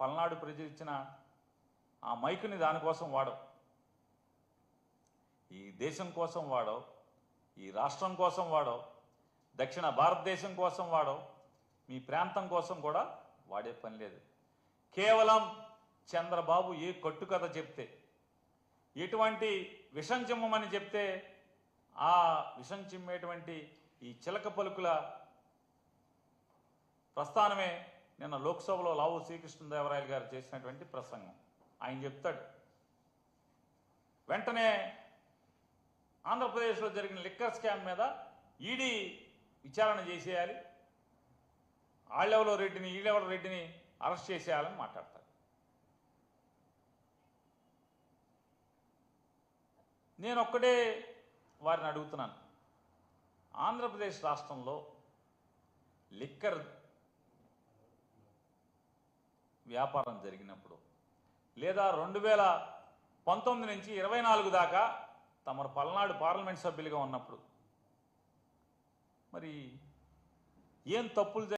పల్నాడు ప్రజలు ఇచ్చిన ఆ మైకుని దానికోసం వాడవు. ఈ దేశం కోసం వాడవు ఈ రాష్ట్రం కోసం వాడవు దక్షిణ భారతదేశం కోసం వాడవు మీ ప్రాంతం కోసం కూడా వాడే పని లేదు. కేవలం చంద్రబాబు ఏ కట్టుకథ చెప్తే ఎటువంటి విషం చిమ్మమని చెప్తే ఆ విషం చిమ్మేటువంటి ఈ చిలక పలుకుల ప్రస్థానమే నిన్న లోక్సభలో లావు శ్రీకృష్ణదేవరాయలు గారు చేసినటువంటి ప్రసంగం. ఆయన చెప్తాడు. వెంటనే ఆంధ్రప్రదేశ్లో జరిగిన లిక్కర్ స్కామ్ మీద ఈడీ విచారణ చేసేయాలి. ఆళ్ళెవలో రెడ్డిని ఈళ్ళెవల రెడ్డిని అరెస్ట్ చేసేయాలని మాట్లాడతాడు. నేను ఒక్కడే వారిని అడుగుతున్నాను. ఆంధ్రప్రదేశ్ రాష్ట్రంలో లిక్కర్ వ్యాపారం జరిగినప్పుడు. లేదా రెండు వేల పంతొమ్మిది నుంచి ఇరవై నాలుగు దాకా తమరు పల్నాడు పార్లమెంట్ సభ్యులుగా ఉన్నప్పుడు. మరి ఏం తప్పులు